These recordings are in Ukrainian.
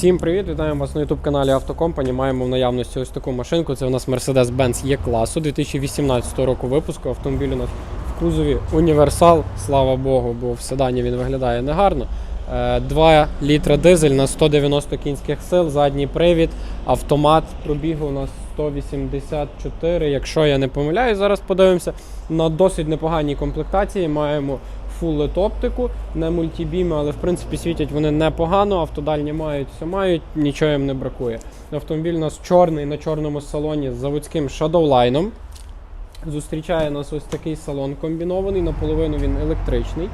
Всім привіт! Вітаємо вас на youtube каналі Автокомпані. Маємо в наявності ось таку машинку. Це у нас Mercedes-Benz Є-класу 2018 року випуску. Автомобіль у нас в кузові універсал, слава Богу, бо в седані він виглядає негарно. Е, 2 літра дизель на 190 кінських сил, задній привід, автомат пробігу у нас 184. Якщо я не помиляюсь, зараз подивимося. На досить непоганій комплектації маємо Full LED оптику, не мультібіми, але в принципі світять вони непогано. Автодальні мають, все мають, нічого їм не бракує. Автомобіль у нас чорний на чорному салоні з заводським Shadowline. Зустрічає нас ось такий салон комбінований, наполовину він електричний.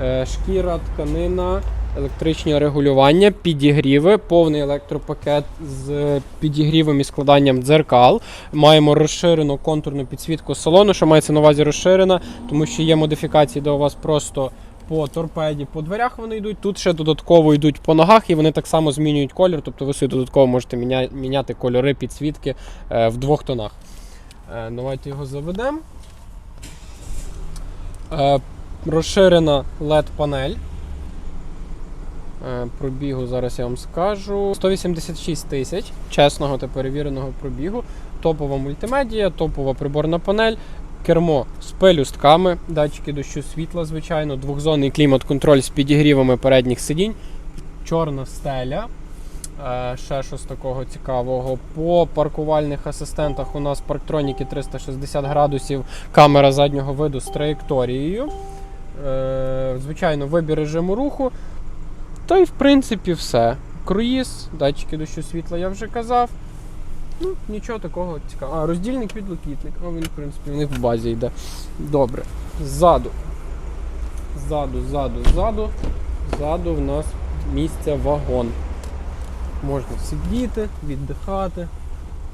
Е, Шкіра, тканина, електричні регулювання, підігріви, повний електропакет з підігрівом і складанням дзеркал. Маємо розширену контурну підсвітку салону, що мається на увазі розширена, тому що є модифікації, де у вас просто по торпеді, по дверях вони йдуть. Тут ще додатково йдуть по ногах, і вони так само змінюють колір. Тобто ви собі додатково можете міня- міняти кольори підсвітки е, в двох тонах. Е, Давайте його заведемо. Е, Розширена LED-панель. Е, Пробігу зараз я вам скажу. 186 тисяч чесного та перевіреного пробігу. Топова мультимедія, топова приборна панель, кермо з пелюстками, датчики дощу світла, звичайно, двохзонний клімат-контроль з підігрівами передніх сидінь, чорна стеля. Е, Ще щось такого цікавого. По паркувальних асистентах у нас парктроніки 360 градусів, камера заднього виду з траєкторією. Е, Звичайно, вибір режиму руху. Та й в принципі все. Круїз, датчики дощу світла я вже казав. Ну, нічого такого цікавого. А, роздільник підлокітник. А він, в принципі, в них в базі йде. Добре. Ззаду. Ззаду, ззаду, ззаду. Ззаду в нас місце вагон. Можна сидіти, віддихати,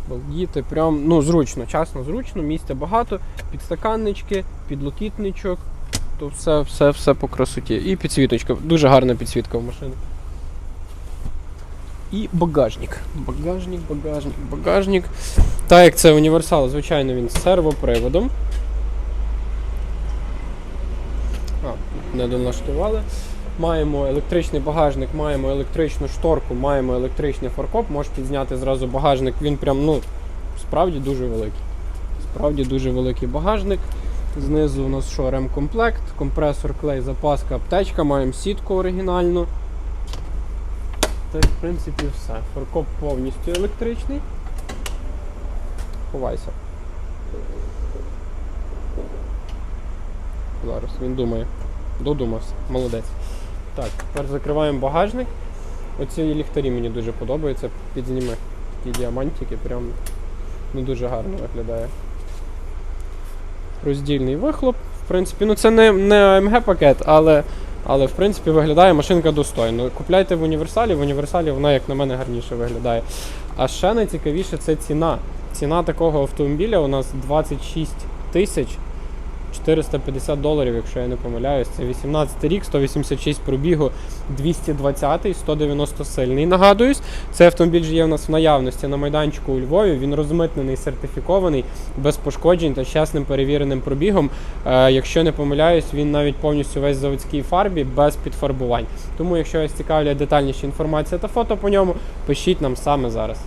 балдіти. Прям ну, зручно, чесно, зручно, місця багато, підстаканнички, підлокітничок. То все, все, все по красоті. І підсвіточка. Дуже гарна підсвітка в машині. І багажник. Багажник, багажник, багажник. Так як це універсал, звичайно, він з сервоприводом. А, не долаштували. Маємо електричний багажник, маємо електричну шторку, маємо електричний фаркоп. Можеш підзняти зразу багажник. Він прям, ну, справді дуже великий. Справді дуже великий багажник. Знизу у нас що, ремкомплект, компресор, клей, запаска, аптечка, маємо сітку оригінальну. Та в принципі все. Фаркоп повністю електричний. Ховайся. Зараз він думає. Додумався. Молодець. Так, тепер закриваємо багажник. Оці ліхтарі мені дуже подобаються. Підзніми такі діамантики, прям ну, дуже гарно виглядає. Роздільний вихлоп. В принципі, ну це не, не AMG пакет, але, але в принципі виглядає машинка достойно. Купляйте в універсалі, в універсалі вона, як на мене, гарніше виглядає. А ще найцікавіше це ціна. Ціна такого автомобіля у нас 26 тисяч 450 доларів, якщо я не помиляюсь. Це 18 рік, 186 пробігу, 220, 190 сильний. Нагадуюсь, цей автомобіль же є у нас в наявності на майданчику у Львові. Він розмитнений, сертифікований, без пошкоджень та чесним перевіреним пробігом. Е, якщо не помиляюсь, він навіть повністю весь в заводській фарбі без підфарбувань. Тому, якщо вас цікавлять детальніша інформація та фото по ньому, пишіть нам саме зараз.